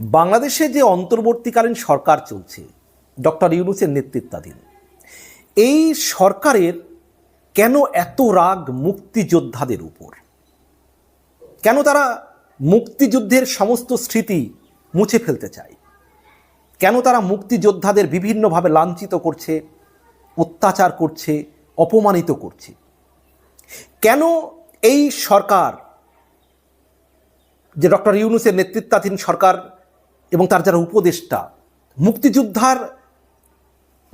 বাংলাদেশে যে অন্তর্বর্তীকালীন সরকার চলছে, ডক্টর ইউনুসের নেতৃত্বাধীন, এই সরকারের কেন এত রাগ মুক্তিযোদ্ধাদের উপর? কেন তারা মুক্তিযুদ্ধের সমস্ত স্মৃতি মুছে ফেলতে চায়? কেন তারা মুক্তিযোদ্ধাদের বিভিন্নভাবে লাঞ্ছিত করছে, অত্যাচার করছে, অপমানিত করছে? কেন এই সরকার, যে ডক্টর ইউনুসের নেতৃত্বাধীন সরকার এবং তার যারা উপদেষ্টা, মুক্তিযোদ্ধার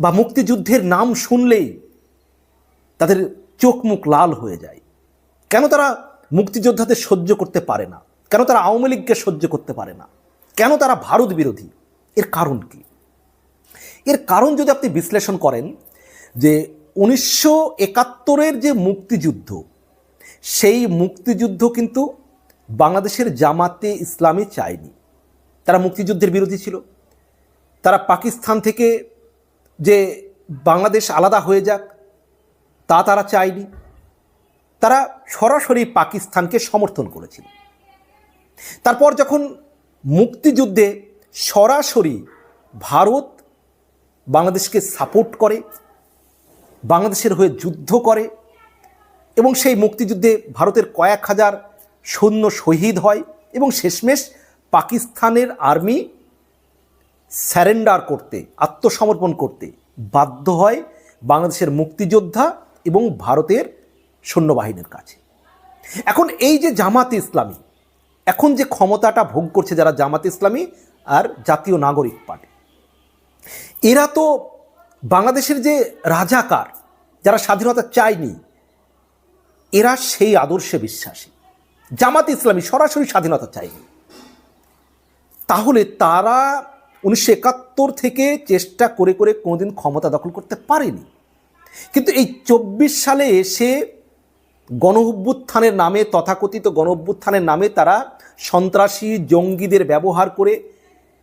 বা মুক্তিযুদ্ধের নাম শুনলেই তাদের চোখ মুখ লাল হয়ে যায়। কেন তারা মুক্তিযোদ্ধাদের সহ্য করতে পারে না? কেন তারা আওয়ামী লীগকে সহ্য করতে পারে না? কেন তারা ভারত বিরোধী? এর কারণ কি? এর কারণ যদি আপনি বিশ্লেষণ করেন যে উনিশশো একাত্তরের যে মুক্তিযুদ্ধ, সেই মুক্তিযুদ্ধ কিন্তু বাংলাদেশের জামাতে ইসলামী চায়নি। তারা মুক্তিযুদ্ধের বিরোধী ছিল। তারা পাকিস্তান থেকে যে বাংলাদেশ আলাদা হয়ে যাক, তা তারা চায়নি। তারা সরাসরি পাকিস্তানকে সমর্থন করেছিল। তারপর যখন মুক্তিযুদ্ধে সরাসরি ভারত বাংলাদেশকে সাপোর্ট করে, বাংলাদেশের হয়ে যুদ্ধ করে এবং সেই মুক্তিযুদ্ধে ভারতের কয়েক হাজার সৈন্য শহীদ হয় এবং শেষমেশ পাকিস্তানের আর্মি স্যারেন্ডার করতে, আত্মসমর্পণ করতে বাধ্য হয় বাংলাদেশের মুক্তিযোদ্ধা এবং ভারতের সৈন্যবাহিনীর কাছে। এখন এই যে জামাতে ইসলামী, এখন যে ক্ষমতাটা ভোগ করছে যারা জামাতে ইসলামী আর জাতীয় নাগরিক পার্টি, এরা তো বাংলাদেশের যে রাজাকার যারা স্বাধীনতা চায়নি, এরা সেই আদর্শে বিশ্বাসী। জামাত ইসলামী সরাসরি স্বাধীনতা চায়নি। তাহলে তারা উনিশশো একাত্তর থেকে চেষ্টা করে করে কোনোদিন ক্ষমতা দখল করতে পারেনি। কিন্তু এই চব্বিশ সালে এসে গণ অভ্যুত্থানের নামে, তথাকথিত গণ অভ্যুত্থানের নামে তারা সন্ত্রাসী জঙ্গিদের ব্যবহার করে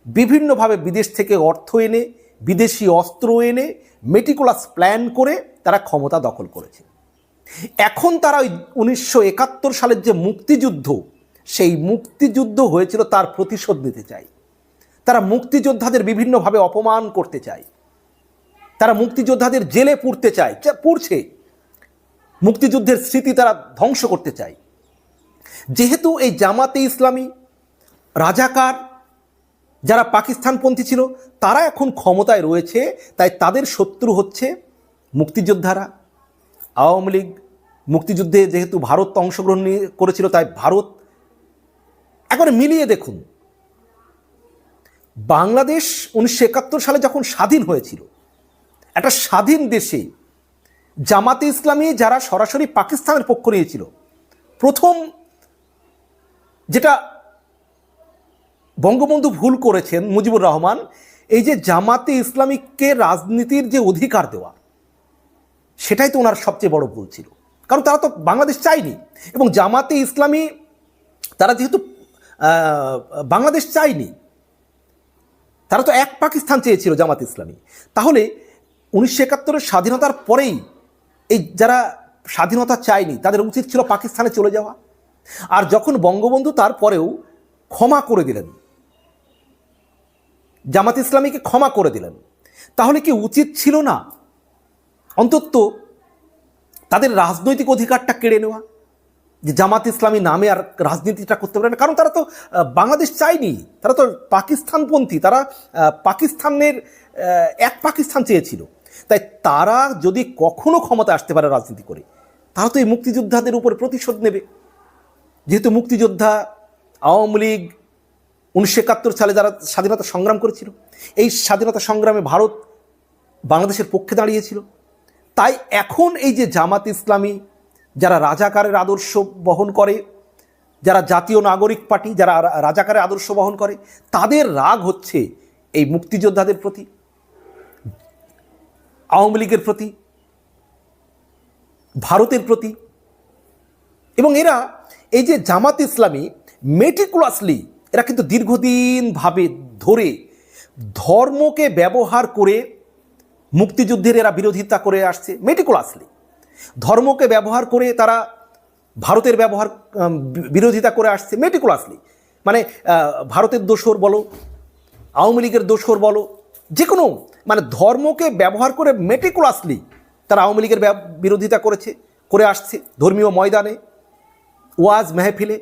বিভিন্নভাবে বিদেশ থেকে অর্থ এনে, বিদেশি অস্ত্র এনে, মেটিকুলাস প্ল্যান করে তারা ক্ষমতা দখল করেছে। এখন তারা ওই উনিশশো একাত্তর সালের যে মুক্তিযুদ্ধ সেই মুক্তিযুদ্ধ হয়েছিল তার প্রতিশোধ নিতে চায় তারা মুক্তিযোদ্ধাদের বিভিন্নভাবে অপমান করতে চায়। তারা মুক্তিযোদ্ধাদের জেলে পুড়তে চায় পুড়ছে। মুক্তিযুদ্ধের স্মৃতি তারা ধ্বংস করতে চায়। যেহেতু এই জামাতে ইসলামী রাজাকার যারা পাকিস্তানপন্থী ছিল, তারা এখন ক্ষমতায় রয়েছে, তাই তাদের শত্রু হচ্ছে মুক্তিযোদ্ধারা। আওয়ামী লীগ মুক্তিযুদ্ধে যেহেতু ভারত অংশগ্রহণ করেছিল, তাই ভারত একবারে মিলিয়ে দেখুন। বাংলাদেশ উনিশশো একাত্তর সালে যখন স্বাধীন হয়েছিল, একটা স্বাধীন দেশে জামাতে ইসলামী যারা সরাসরি পাকিস্তানের পক্ষ নিয়েছিল, প্রথম যেটা বঙ্গবন্ধু ভুল করেছেন মুজিবুর রহমান, এই যে জামাতে ইসলামীকে রাজনীতির যে অধিকার দেওয়া, সেটাই তো ওনার সবচেয়ে বড় ভুল ছিল। কারণ তারা তো বাংলাদেশ চায়নি এবং জামাতে ইসলামী, তারা যেহেতু বাংলাদেশ চায়নি। তারা তো এক পাকিস্তান চেয়েছিল জামাত ইসলামী। তাহলে উনিশশো একাত্তরের স্বাধীনতার পরেই এই যারা স্বাধীনতা চায়নি, তাদের উচিত ছিল পাকিস্তানে চলে যাওয়া। আর যখন বঙ্গবন্ধু তারপরেও ক্ষমা করে দিলেন, জামাত ইসলামীকে ক্ষমা করে দিলেন, তাহলে কি উচিত ছিল না অন্তত তাদের রাজনৈতিক অধিকারটা কেড়ে নেওয়া? যে জামাত ইসলামী নামে আর রাজনীতিটা করতে পারে না। কারণ তারা তো বাংলাদেশ চায়নি। তারা তো পাকিস্তানপন্থী। তারা পাকিস্তানের এক পাকিস্তান চেয়েছিল। তাই তারা যদি কখনো ক্ষমতা আসতে পারে রাজনীতি করে, তারা তো এই মুক্তিযোদ্ধাদের উপর প্রতিশোধ নেবে। যেহেতু মুক্তিযোদ্ধা আওয়ামী লীগ উনিশশো একাত্তর সালে যারা স্বাধীনতা সংগ্রাম করেছিল, এই স্বাধীনতা সংগ্রামে ভারত বাংলাদেশের পক্ষে দাঁড়িয়েছিল। তাই এখন এই যে জামাত ইসলামী যারা রাজাকারের আদর্শ বহন করে, যারা জাতীয় নাগরিক পার্টি, যারা রাজাকারের আদর্শ বহন করে, তাদের রাগ হচ্ছে এই মুক্তিযোদ্ধাদের প্রতি, আওয়ামী লীগের প্রতি, ভারতের প্রতি। এবং এরা এই যে জামাত ইসলামী মেটিকুলাসলি এরা কিন্তু দীর্ঘদিনভাবে ধরে ধর্মকে ব্যবহার করে মুক্তিযুদ্ধের এরা বিরোধিতা করে আসছে মেটিকুলাসলি ধর্মকে ব্যবহার করে তারা ভারতের ব্যবহার বিরোধিতা করে আসছে মেটিকুলাসলি মানে ভারতের দোষর বলো, আওয়ামী লীগের দোসর বলো, যে কোনো মানে ধর্মকে ব্যবহার করে মেটিকুলাসলি তারা আওয়ামী লীগের বিরোধিতা করেছে, করে আসছে ধর্মীয় ময়দানে, ওয়াজ মেহফিলে।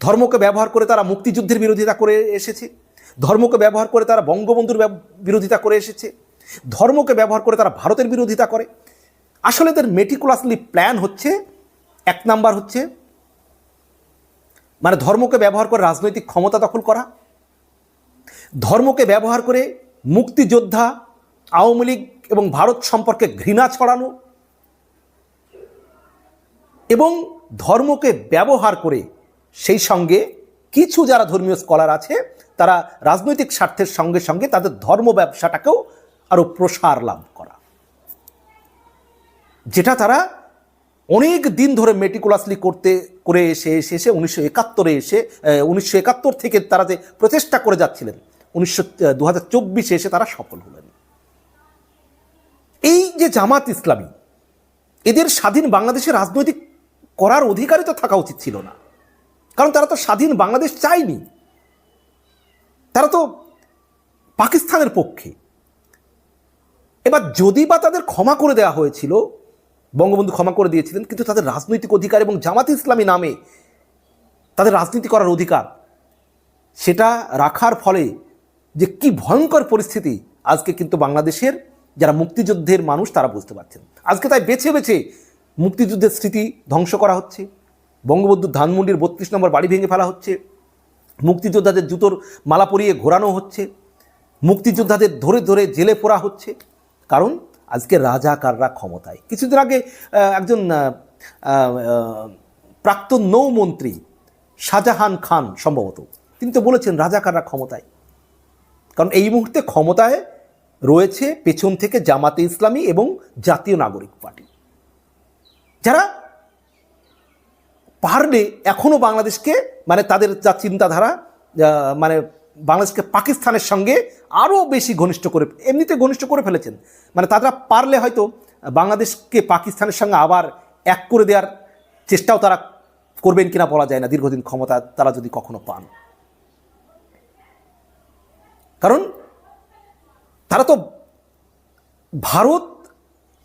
ধর্মকে ব্যবহার করে তারা মুক্তিযুদ্ধের বিরোধিতা করে এসেছে। ধর্মকে ব্যবহার করে তারা বঙ্গবন্ধুর বিরোধিতা করে এসেছে। ধর্মকে ব্যবহার করে তারা ভারতের বিরোধিতা করে। আসলে এদের মেটিকুলাসলি প্ল্যান হচ্ছে, এক নাম্বার হচ্ছে মানে ধর্মকে ব্যবহার করে রাজনৈতিক ক্ষমতা দখল করা। ধর্মকে ব্যবহার করে মুক্তিযোদ্ধা, আওয়ামী লীগ এবং ভারত সম্পর্কে ঘৃণা ছড়ানো এবং ধর্মকে ব্যবহার করে সেই সঙ্গে কিছু যারা ধর্মীয় স্কলার আছে, তারা রাজনৈতিক স্বার্থের সঙ্গে সঙ্গে তাদের ধর্ম ব্যবসাটাকেও আরও প্রসার লাভ করা। যেটা তারা অনেক দিন ধরে মেটিকুলাসলি করতে, করে এসে এসে এসে উনিশশো একাত্তরে এসে উনিশশো একাত্তর থেকে তারা যে প্রচেষ্টা করে যাচ্ছিলেন, উনিশশো দু চব্বিশে এসে তারা সফল হলেন। এই যে জামাত ইসলামী, এদের স্বাধীন বাংলাদেশের রাজনৈতিক করার অধিকারই তো থাকা উচিত ছিল না। কারণ তারা তো স্বাধীন বাংলাদেশ চায়নি। তারা তো পাকিস্তানের পক্ষে। এবার যদি বা তাদের ক্ষমা করে দেওয়া হয়েছিল, বঙ্গবন্ধু ক্ষমা করে দিয়েছিলেন, কিন্তু তাদের রাজনৈতিক অধিকার এবং জামাত ইসলামী নামে তাদের রাজনীতি করার অধিকার, সেটা রাখার ফলে যে কি ভয়ঙ্কর পরিস্থিতি আজকে কিন্তু বাংলাদেশের যারা মুক্তিযুদ্ধের মানুষ তারা বুঝতে পারছেন। আজকে তাই বেছে বেছে মুক্তিযুদ্ধের স্মৃতি ধ্বংস করা হচ্ছে, বঙ্গবন্ধু ধানমন্ডির বত্রিশ নম্বর বাড়ি ভেঙে ফেলা হচ্ছে, মুক্তিযোদ্ধাদের জুতোর মালা পরিয়ে ঘোরানো হচ্ছে, মুক্তিযোদ্ধাদের ধরে ধরে জেলে পোড়া হচ্ছে কারণ আজকে রাজাকাররা ক্ষমতায়। কিছুদিন আগে একজন প্রাক্তন নৌমন্ত্রী শাহজাহান খান সম্ভবত, তিনি তো বলেছেন রাজাকাররা ক্ষমতায়। কারণ এই মুহূর্তে ক্ষমতায় রয়েছে পেছন থেকে জামাতে ইসলামী এবং জাতীয় নাগরিক পার্টি। যারা পারলে এখনও বাংলাদেশকে মানে তাদের যা চিন্তাধারা মানে বাংলাদেশকে পাকিস্তানের সঙ্গে আরও বেশি ঘনিষ্ঠ করে, এমনিতে ঘনিষ্ঠ করে ফেলেছেন। মানে তারা পারলে হয়তো বাংলাদেশকে পাকিস্তানের সঙ্গে আবার এক করে দেওয়ার চেষ্টাও তারা করবেন কিনা বলা যায় না, দীর্ঘদিন ক্ষমতা তারা যদি কখনো পান। কারণ তারা তো ভারত,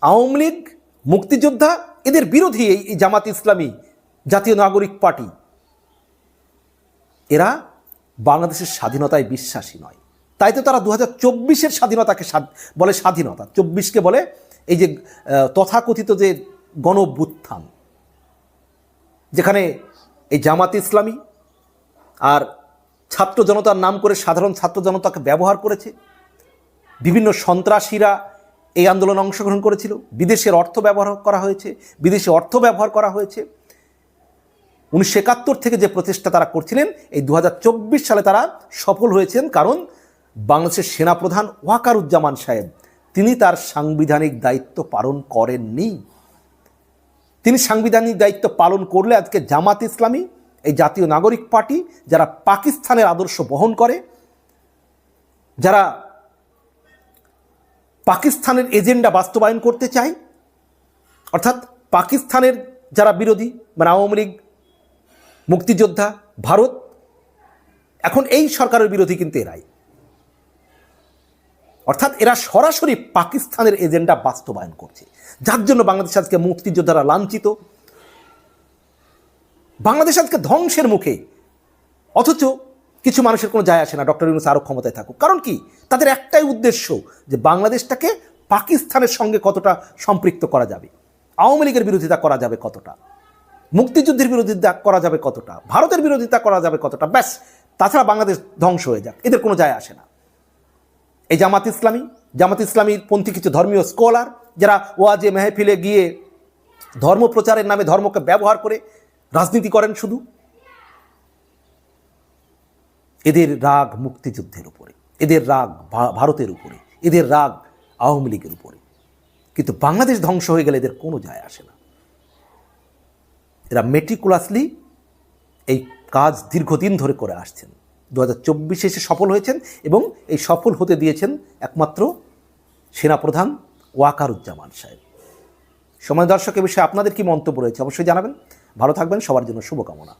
আওয়ামী লীগ, মুক্তিযোদ্ধা, এদের বিরোধী এই জামাত ইসলামী, জাতীয় নাগরিক পার্টি। এরা বাংলাদেশের স্বাধীনতায় বিশ্বাসী নয়। তাই তো তারা দু হাজার চব্বিশের স্বাধীনতাকে বলে স্বাধীনতা। চব্বিশকে বলে এই যে তথাকথিত যে গণ অভ্যুত্থান যেখানে এই জামাত ইসলামী আর ছাত্র জনতার নাম করে সাধারণ ছাত্র জনতাকে ব্যবহার করেছে, বিভিন্ন সন্ত্রাসীরা এই আন্দোলনে অংশগ্রহণ করেছিল, বিদেশের অর্থ ব্যবহার করা হয়েছে, বিদেশে অর্থ ব্যবহার করা হয়েছে। উনিশশো একাত্তর থেকে যে প্রচেষ্টা তারা করছিলেন, এই দু হাজার চব্বিশ সালে তারা সফল হয়েছেন কারণ বাংলাদেশের সেনাপ্রধান ওয়াকারুজ্জামান সাহেব, তিনি তার সাংবিধানিক দায়িত্ব পালন করেননি। তিনি সাংবিধানিক দায়িত্ব পালন করলে আজকে জামাত ইসলামী, এই জাতীয় নাগরিক পার্টি, যারা পাকিস্তানের আদর্শ বহন করে, যারা পাকিস্তানের এজেন্ডা বাস্তবায়ন করতে চায়, অর্থাৎ পাকিস্তানের যারা বিরোধী মানে আওয়ামী লীগ মুক্তিযোদ্ধা, ভারত, এখন এই সরকারের বিরোধী কিন্তু এরাই। অর্থাৎ এরা সরাসরি পাকিস্তানের এজেন্ডা বাস্তবায়ন করছে। যার জন্য বাংলাদেশ আজকে মুক্তিযোদ্ধারা লাঞ্ছিত। বাংলাদেশ আজকে ধ্বংসের মুখে। অথচ কিছু মানুষের কোনো যায় আসে না, ডক্টর ইউনুস আরও ক্ষমতায় থাকুক। কারণ কি? তাদের একটাই উদ্দেশ্য যে বাংলাদেশটাকে পাকিস্তানের সঙ্গে কতটা সম্পৃক্ত করা যাবে। আওয়ামী লীগের বিরোধিতা করা যাবে কতটা? মুক্তিযুদ্ধের বিরোধিতা করা যাবে কতটা? ভারতের বিরোধিতা করা যাবে কতটা? ব্যাস, তাছাড়া বাংলাদেশ ধ্বংস হয়ে যাক। এদের কোনো যায় আসে না। এই জামাত ইসলামী, জামাত ইসলামীর পন্থী কিছু ধর্মীয় স্কলার, যারা ওয়াজে মেহফিলে গিয়ে ধর্ম প্রচারের নামে ধর্মকে ব্যবহার করে রাজনীতি করেন শুধু, এদের রাগ মুক্তিযুদ্ধের উপরে, এদের রাগ ভারতের উপরে, এদের রাগ আওয়ামী লীগের উপরে। কিন্তু বাংলাদেশ ধ্বংস হয়ে গেলে এদের কোনো যায় আসে না। এরা মেটিকুলাসলি এই কাজ দীর্ঘদিন ধরে করে আসছেন। দু হাজার চব্বিশে এসে সফল হয়েছেন এবং এই সফল হতে দিয়েছেন একমাত্র সেনাপ্রধান ওয়াকারুজ্জামান সাহেব। সময় দর্শক, এ বিষয়ে আপনাদের কি মন্তব্য রয়েছে অবশ্যই জানাবেন। ভালো থাকবেন, সবার জন্য শুভকামনা।